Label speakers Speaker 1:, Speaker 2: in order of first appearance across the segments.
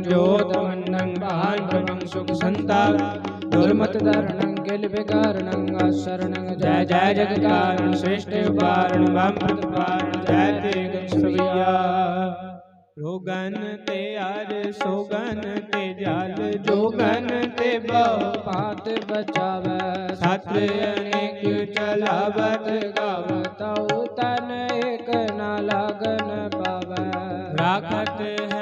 Speaker 1: ज्योतमन्नं भान्भ्रमं सुखसन्ताप दुर्मतधरणं किलविकारणं शरणं जय जय जगकारण श्रेष्ठ उपारण जय ते गच्छविया रोगन ते आर, सोगन ते जाल। जोगन ते बहु पात बचावे। सत्र अनेक चलावत गावत तन एक न लागन पावे। राखत है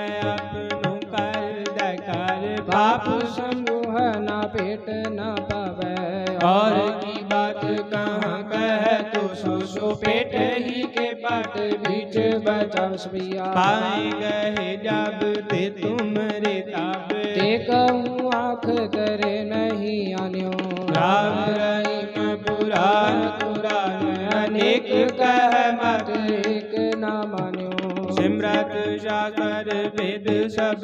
Speaker 1: पाप समूह न पेट न पावे। और की बात कहाँ कह तो? सो सो पेट ही के पाट बीच बचाव सबिया पाए गए जब ते तुमरे ताप। ते कहूँ आँख करे नहीं आन्यो। राम रहीम पुराण पुराण अनेक कह मत। एक न सिमरत सागर वेद सब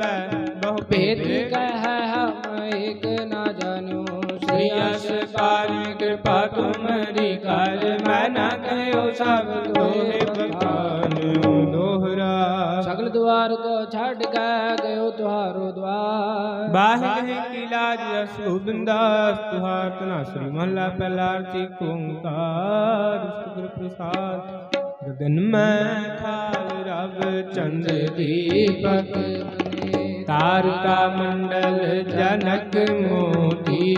Speaker 1: बहु भेद कह हम एक न जान्यो श्री यश पाल कृपा तुम्हारी काल मैं न कहो सब दोहे बखान दोहरा सगल द्वार को छड़ के गयो तुहारो द्वार बाहे की लाज सुबिंदास तुहार तना श्री महला पहला आरती ओंकार शुक्र प्रसाद गगन में खाल रब चंद्र दीपक तारका मंडल जनक मोती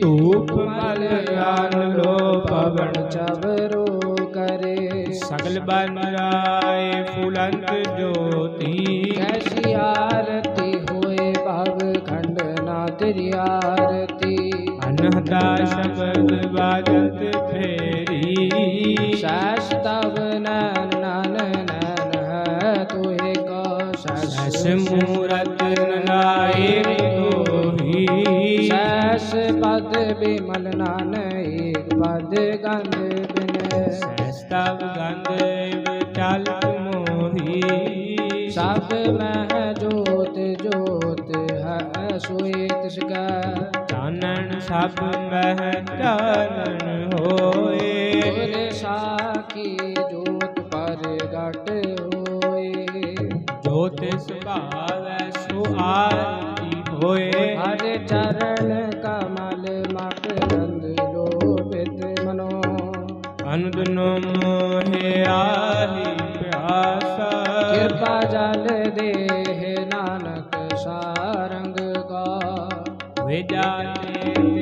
Speaker 1: धूप मल आन लो पवन चवरो करे। सगल बन राय फुलंत ज्योति। कैसी आरती होए भव खंड ना तेरी आरती। अनहता शब्द बाजत फेरी। शैश शैश मूरत नायक पद बिमल नान एक पद गंध बिन तव गंध विचल मोही। सब मह जोत जोत है तिसका। चानन सब मह चानन होए। तुर जोत सुभावै सो आरती होए हर चरण कमल मकरंद लोभित मनो अनुदनो मोहे आही प्यासा कृपा जल देह नानक सारंग का वे जाने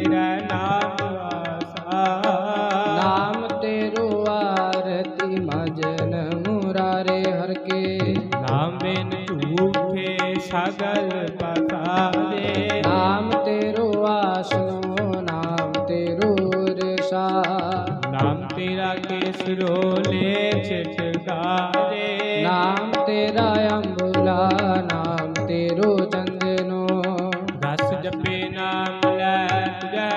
Speaker 1: रेशा नाम तेरा केसरो ले छिटकारे नाम तेरा अम्बुला नाम तेरो चंदनो रस जपे नाम ले तुझे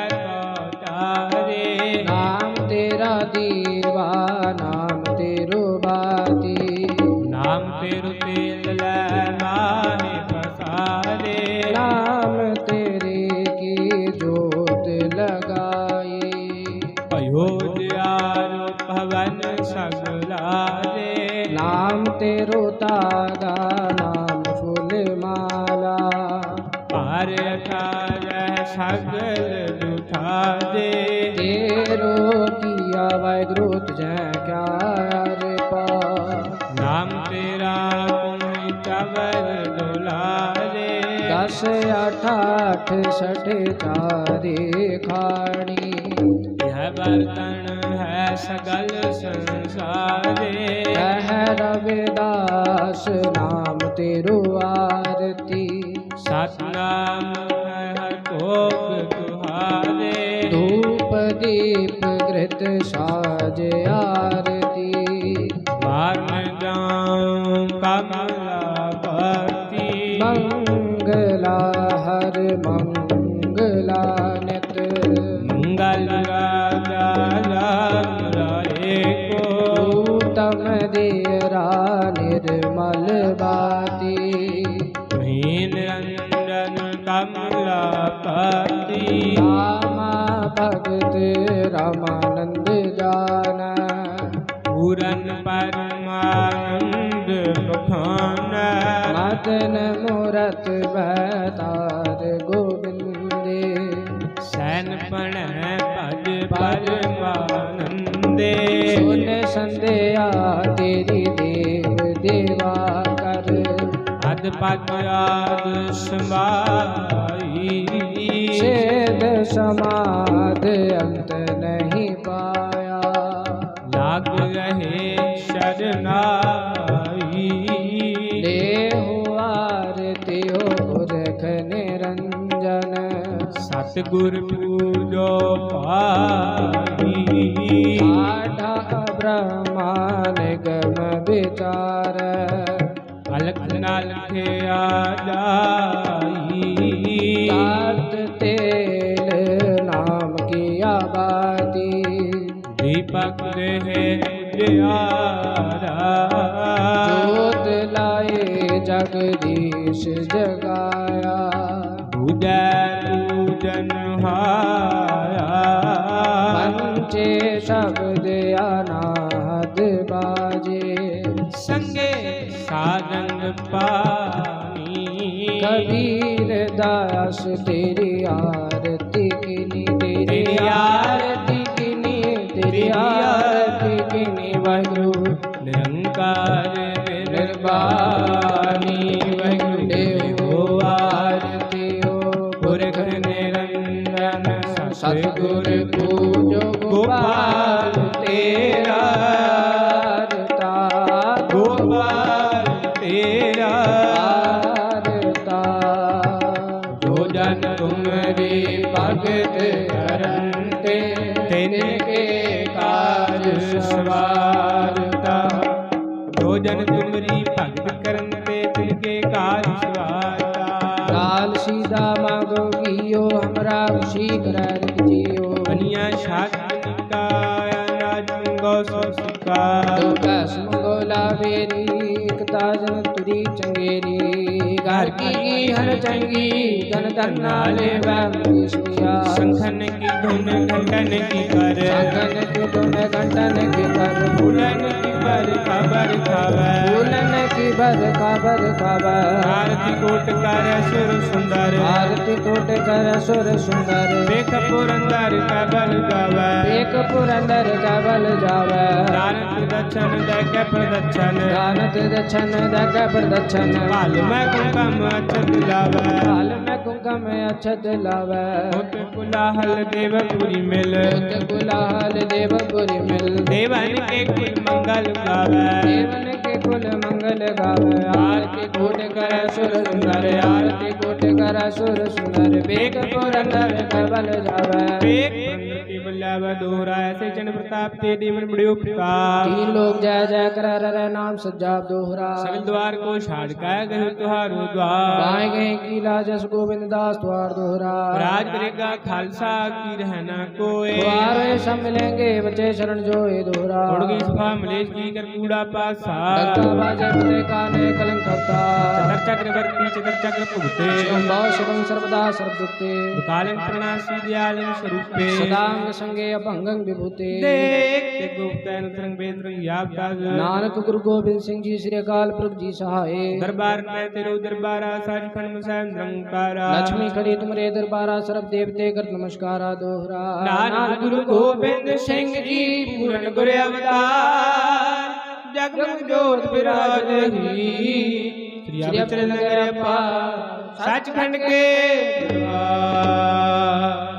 Speaker 1: तारे नाम तेरा दीवा नाम तेरो बाती नाम तेरो तेल ले माहे सगल उठा दे। तेरो किया वाहिगुरु तुझे क्या पा। नाम तेरा कोई चवर डोला रे। दस अठ आठ सठ चारे खाणी। यह बर्तन है सगल संसारे। यह रविदास नाम तेरु आरती। सतनाम भोग तुहारे धूप दीप घृत साज आरती। वारण जाऊँ कमला भक्ति। मंगला हर मंगला ਤੇ ਰਾਮਾਨੰਦ ਜਾਨ। ਪੂਰਨ
Speaker 2: ਪਰਮਾਨੰਦ ਮੁਖਾਨ ਮਦਨ
Speaker 1: ਮੂਰਤ ਬਤਾਰ ਗੋਬਿੰਦੇ। ਸੈਨ ਪਣ ਸੰਧਿਆ
Speaker 2: ਤੇਰੀ ਦੇਵ ਦੇਵਾ ਕਰ।
Speaker 1: छेद समाध अंत नहीं पाया
Speaker 2: लाग रहे शरनाई
Speaker 1: देहो आरती हो रख निरंजन
Speaker 2: सतगुर पूजो पाई
Speaker 1: आठा ब्रह्मान गम विचार
Speaker 2: अलख नल आ जाई दीपक रहे उजियारा
Speaker 1: जोत लाए जगदीश जगाया।
Speaker 2: पूजै पूजन
Speaker 1: पंचे शब्द अनाद बाजे।
Speaker 2: संगे सारंग पानी।
Speaker 1: कबीर दास तेरी आरती किनी तेरी आरती सतगुर पूजो गोपाल तेरा
Speaker 2: गोपाल तेरा जो जन तुमरी भगत करते तिनके काज सवारता। जो जन भगत करते तिनके काज सवारता।
Speaker 1: सीधा मांगो कियो हमरा खुशी करार जियो।
Speaker 2: बनिया शादी का अनाज मंगो सुखा
Speaker 1: तो का सुंगो लावे एकता घर की हर चंगी धन धन नाले
Speaker 2: शंखन की धुन घंटन की कर।
Speaker 1: संगन के धुन घंटन के कर।
Speaker 2: फूलन की पर खबर खावे
Speaker 1: फूलन की बर खबर खबर।
Speaker 2: आरती कोट कर सुर सुंदर।
Speaker 1: आरती कोट कर सुर सुंदर।
Speaker 2: देख पुरंदर का बल गावे।
Speaker 1: एक पुरंदर कबल जावे।
Speaker 2: दानत दक्षण देख प्रदक्षण।
Speaker 1: दानत दक्षण दग प्रदक्षण।
Speaker 2: काल में कुंकम अक्षत लावे।
Speaker 1: काल में कुंकम अक्षत लावे।
Speaker 2: होत कुलाहल देवपुरी मिल।
Speaker 1: गुलाल देवपुरी मिल।
Speaker 2: देवन के कुल मंगल गावे।
Speaker 1: देवन के कुल मंगल गावे। आरती कोट कर सुर सुंदर। आरती कोट कर सुर सुंदर। बेग पुरंदर कबल जावे।
Speaker 2: दोहरा ऐसे जन प्रताप ते देवन बड़ियो प्रताप।
Speaker 1: तीन लोग जय जय कर नाम सज्जाब दोहरा।
Speaker 2: द्वार को छाड़ तुहारो द्वार।
Speaker 1: गए गोविंद दास द्वार दोहरा।
Speaker 2: राज करेगा खालसा की रहना कोए
Speaker 1: द्वार सब मिलेंगे बच्चे शरण जो ये दोहरा।
Speaker 2: उड़गी सभा मलेश की कर कूड़ा पासा। चक्रवर्ती चक्र
Speaker 1: शिवम भाव सर्वदा सर्वदुक्ते
Speaker 2: कालन प्रणासी दयालन स्वरूपे।
Speaker 1: सदांग ਸੰਗੇ
Speaker 2: ਅਭੰਗੰ ਵਿਭੂਤੇ। ਦੇਖ ਤੇ ਗੁਪਤੈਨ ਤਰੰਗ ਬੇਦਰੰ
Speaker 1: ਯਾਪ ਕਾਜ ਨਾਨਕ ਗੁਰੂ ਗੋਬਿੰਦ ਸਿੰਘ ਜੀ ਸ੍ਰੀ ਅਕਾਲ ਪੁਰਖ
Speaker 2: ਜੀ ਸਹਾਏ। ਦਰਬਾਰ ਮੈਂ ਤੇਰੇ ਦਰਬਾਰਾ ਸਾਜਖੰਡ ਮਸੈਨ ਰੰਕਾਰਾ
Speaker 1: ਲక్ష్ਮੀ ਖੜੀ ਤੁਮਰੇ ਦਰਬਾਰਾ ਸਰਬ ਦੇਵਤੇ ਕਰ ਨਮਸਕਾਰਾ ਦੋਹਰਾ।
Speaker 2: ਨਾਨਕ ਗੁਰੂ ਗੋਬਿੰਦ ਸਿੰਘ ਜੀ ਪੂਰਨ ਗੁਰ ਅਵਤਾਰ। ਜਗਮਗ ਜੋਤ ਬਿਰਾਜ ਰਹੀ। ਸ੍ਰੀ ਅਚਲ ਨਗਰ ਪਾ ਸੱਚਖੰਡ ਕੇ ਦਰਬਾਰ।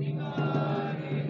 Speaker 2: निकारे